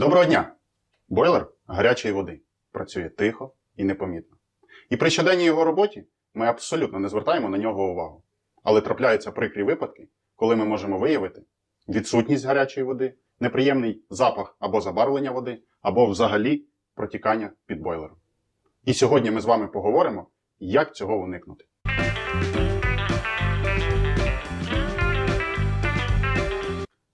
Доброго дня! Бойлер гарячої води працює тихо і непомітно. І при щоденній його роботі ми абсолютно не звертаємо на нього увагу. Але трапляються прикрі випадки, коли ми можемо виявити відсутність гарячої води, неприємний запах або забарвлення води, або взагалі протікання під бойлером. І сьогодні ми з вами поговоримо, як цього уникнути.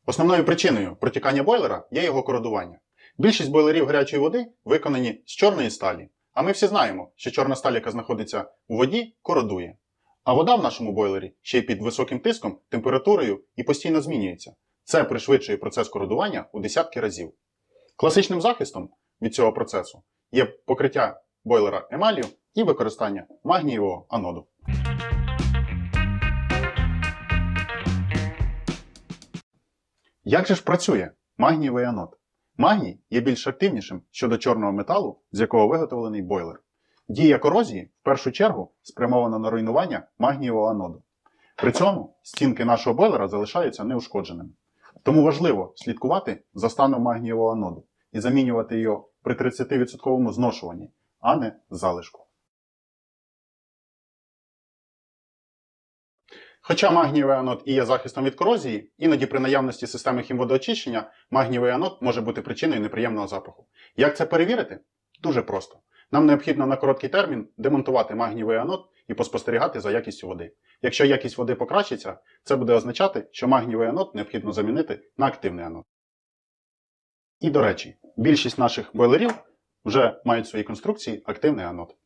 Основною причиною протікання бойлера є його кородування. Більшість бойлерів гарячої води виконані з чорної сталі. А ми всі знаємо, що чорна сталь, яка знаходиться у воді, кородує. А вода в нашому бойлері ще й під високим тиском, температурою і постійно змінюється. Це пришвидшує процес кородування у десятки разів. Класичним захистом від цього процесу є покриття бойлера емалію і використання магнієвого аноду. Як же ж працює магнієвий анод? Магній є більш активнішим щодо чорного металу, з якого виготовлений бойлер. Дія корозії в першу чергу спрямована на руйнування магнієвого аноду. При цьому стінки нашого бойлера залишаються неушкодженими. Тому важливо слідкувати за станом магнієвого аноду і замінювати його при 30% зношуванні, а не залишку. Хоча магнієвий анод і є захистом від корозії, іноді при наявності системи хімводоочищення магнієвий анод може бути причиною неприємного запаху. Як це перевірити? Дуже просто. Нам необхідно на короткий термін демонтувати магнієвий анод і поспостерігати за якістю води. Якщо якість води покращиться, це буде означати, що магнієвий анод необхідно замінити на активний анод. І до речі, більшість наших бойлерів вже мають в своїй конструкції активний анод.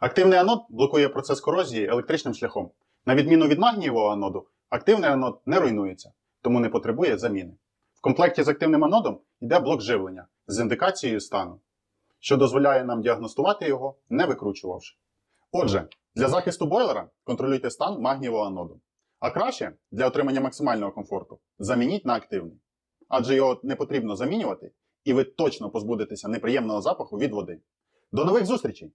Активний анод блокує процес корозії електричним шляхом. На відміну від магнієвого аноду, активний анод не руйнується, тому не потребує заміни. В комплекті з активним анодом йде блок живлення з індикацією стану, що дозволяє нам діагностувати його, не викручувавши. Отже, для захисту бойлера контролюйте стан магнієвого аноду. А краще для отримання максимального комфорту замініть на активний. Адже його не потрібно замінювати, і ви точно позбудетеся неприємного запаху від води. До нових зустрічей!